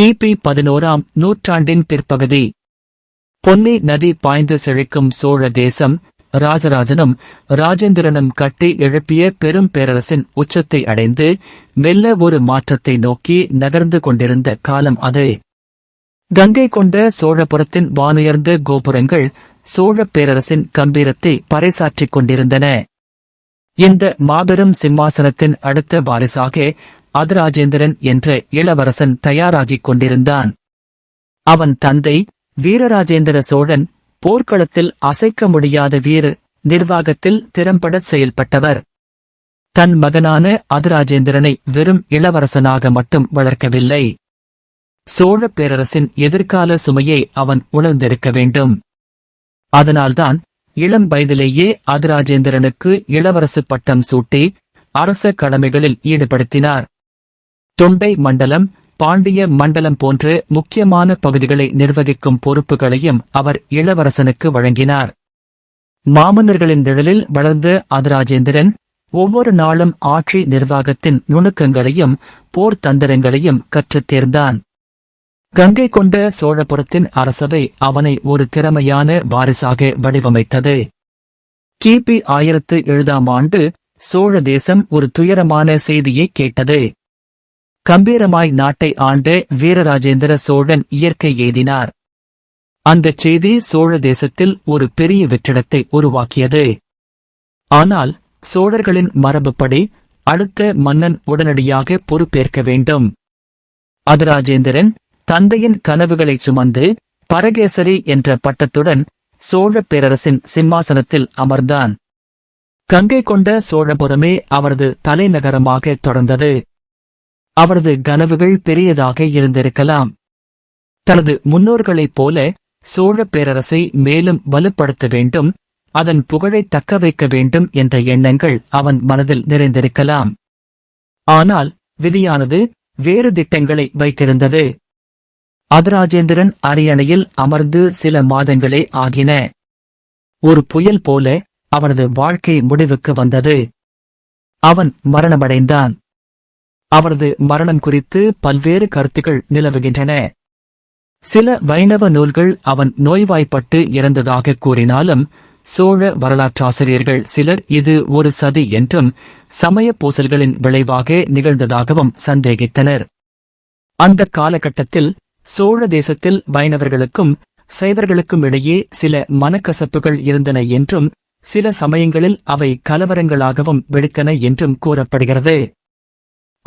கிபி பதினோராம் நூற்றாண்டின் பிற்பகுதி. பொன்னி நதி பாய்ந்து செழிக்கும் சோழ தேசம் ராஜராஜனும் ராஜேந்திரனும் கட்டி எழுப்பிய பெரும் பேரரசின் உச்சத்தை அடைந்து மெல்ல ஒரு மாற்றத்தை நோக்கி நகர்ந்து கொண்டிருந்த காலம் அது. கங்கை கொண்ட சோழபுரத்தின் வானுயர்ந்த கோபுரங்கள் சோழ பேரரசின் கம்பீரத்தை பறைசாற்றிக் கொண்டிருந்தன. இந்த மாபெரும் சிம்மாசனத்தின் அடுத்த வாரிசாக அதராஜேந்திரன் என்ற இளவரசன் தயாராகிக் கொண்டிருந்தான். அவன் தந்தை வீரராஜேந்திர சோழன் போர்க்களத்தில் அசைக்க முடியாத வீர நிர்வாகத்தில் திறம்பட செயல்பட்டவர். தன் மகனான அதிராஜேந்திரனை வெறும் இளவரசனாக மட்டும் வளர்க்கவில்லை. சோழப் பேரரசின் எதிர்கால சுமையை அவன் உணர்ந்திருக்க வேண்டும். அதனால்தான் இளம் வயதிலேயே அதிராஜேந்திரனுக்கு இளவரசு பட்டம் சூட்டி அரச கடமைகளில் ஈடுபடுத்தினார். தொண்டை மண்டலம் பாண்டிய மண்டலம் போன்ற முக்கியமான பகுதிகளை நிர்வகிக்கும் பொறுப்புகளையும் அவர் இளவரசனுக்கு வழங்கினார். மாமன்னர்களின் நிழலில் வளர்ந்த அதராஜேந்திரன் ஒவ்வொரு நாளும் ஆட்சி நிர்வாகத்தின் நுணுக்கங்களையும் போர் தந்திரங்களையும் கற்றுத் தேர்ந்தான். கங்கை கொண்ட சோழபுரத்தின் அரசவை அவனை ஒரு திறமையான வாரிசாக வடிவமைத்தது. கிபி ஆயிரத்து எழுதாம் ஆண்டு சோழ தேசம் ஒரு துயரமான செய்தியை கேட்டது. கம்பீரமாய் நாட்டை ஆண்ட வீரராஜேந்திர சோழன் இயற்கை எய்தினார். அந்தச் செய்தி சோழ தேசத்தில் ஒரு பெரிய வெற்றிடத்தை உருவாக்கியது. ஆனால் சோழர்களின் மரபுப்படி அடுத்த மன்னன் உடனடியாக பொறுப்பேற்க வேண்டும். அதராஜேந்திரன் தந்தையின் கனவுகளை சுமந்து பரகேசரி என்ற பட்டத்துடன் சோழப் பேரரசின் சிம்மாசனத்தில் அமர்ந்தான். கங்கை கொண்ட சோழபுரமே அவரது தலைநகரமாக தொடர்ந்தது. அவரது கனவுகள் பெரியதாக இருந்திருக்கலாம். தனது முன்னோர்களைப் போல சோழப் பேரரசை மேலும் வலுப்படுத்த வேண்டும் அதன் புகழை தக்க வைக்க வேண்டும் என்ற எண்ணங்கள் அவன் மனதில் நிறைந்திருக்கலாம். ஆனால் விதியானது வேறு திட்டங்களை வைத்திருந்தது. அதராஜேந்திரன் அரியணையில் அமர்ந்து சில மாதங்களே ஆகின. ஒரு புயல் போல அவனது வாழ்க்கை முடிவுக்கு வந்தது. அவன் மரணமடைந்தான். அவரது மரணம் குறித்து பல்வேறு கருத்துக்கள் நிலவுகின்றன. சில வைணவ நூல்கள் அவன் நோய்வாய்ப்பட்டு இறந்ததாக கூறினாலும் சோழ வரலாற்றாசிரியர்கள் சிலர் இது ஒரு சதி என்றும் சமய பூசல்களின் விளைவாக நிகழ்ந்ததாகவும் சந்தேகித்தனர். அந்த காலகட்டத்தில் சோழ தேசத்தில் வைணவர்களுக்கும் சைவர்களுக்கும் இடையே சில மனக்கசப்புகள் இருந்தன என்றும் சில சமயங்களில் அவை கலவரங்களாகவும் வெடித்தன என்றும் கூறப்படுகிறது.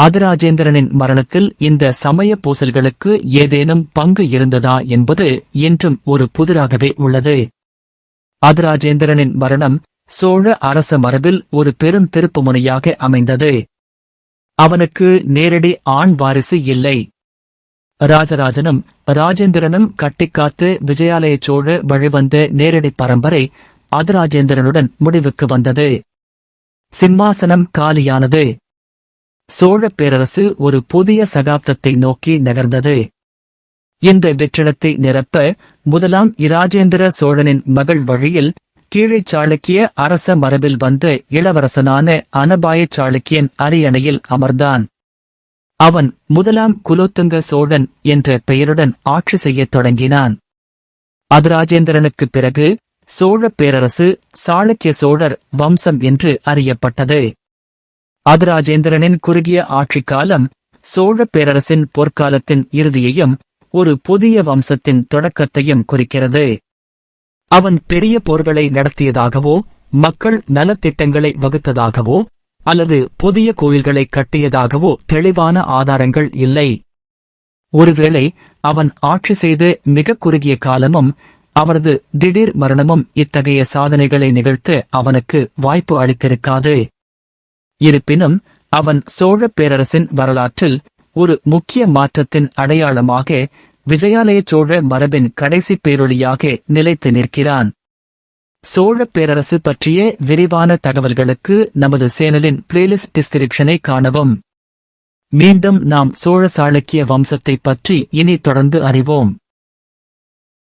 அதிராஜேந்திரனின் மரணத்தில் இந்த சமய பூசல்களுக்கு ஏதேனும் பங்கு இருந்ததா என்பது என்றும் ஒரு புதிராகவே உள்ளது. அதிராஜேந்திரனின் மரணம் சோழ அரச மரபில் ஒரு பெரும் திருப்புமுனையாக அமைந்தது. அவனுக்கு நேரடி ஆண் வாரிசு இல்லை. ராஜராஜனும் ராஜேந்திரனும் கட்டிக்காத்து விஜயாலய சோழ வழிவந்த நேரடி பரம்பரை அதராஜேந்திரனுடன் முடிவுக்கு வந்தது. சிம்மாசனம் காலியானது. சோழப் பேரரசு ஒரு புதிய சகாப்தத்தை நோக்கி நகர்ந்தது. இந்த வெற்றிடத்தை நிரப்ப முதலாம் இராஜேந்திர சோழனின் மகள் வழியில் கீழே சாளுக்கிய அரச மரபில் வந்த இளவரசனான அனபாய சாளுக்கியன் அரியணையில் அமர்ந்தான். அவன் முதலாம் குலோத்துங்க சோழன் என்ற பெயருடன் ஆட்சி செய்யத் தொடங்கினான். அதராஜேந்திரனுக்குப் பிறகு சோழப் பேரரசு சாளுக்கிய சோழர் வம்சம் என்று அறியப்பட்டது. அதிராஜேந்திரனின் குறுகிய ஆட்சிக் காலம் சோழப் பேரரசின் பொற்காலத்தின் இறுதியையும் ஒரு புதிய வம்சத்தின் தொடக்கத்தையும் குறிக்கிறது. அவன் பெரிய போர்களை நடத்தியதாகவோ மக்கள் நலத்திட்டங்களை வகுத்ததாகவோ அல்லது புதிய கோயில்களை கட்டியதாகவோ தெளிவான ஆதாரங்கள் இல்லை. ஒருவேளை அவன் ஆட்சி செய்து மிக குறுகிய காலமும் அவரது திடீர் மரணமும் இத்தகைய சாதனைகளை நிகழ்த்த அவனுக்கு வாய்ப்பு அளித்திருக்காது. இருப்பினும் அவன் சோழப் பேரரசின் வரலாற்றில் ஒரு முக்கிய மாற்றத்தின் அடையாளமாக விஜயாலய சோழ மரபின் கடைசி பேரொழியாக நிலைத்து நிற்கிறான். சோழப் பேரரசு பற்றிய விரிவான தகவல்களுக்கு நமது சேனலின் பிளேலிஸ்ட் டிஸ்கிரிப்ஷனை காணவும். மீண்டும் நாம் சோழ சாளுக்கிய வம்சத்தைப் பற்றி இனி தொடர்ந்து அறிவோம்.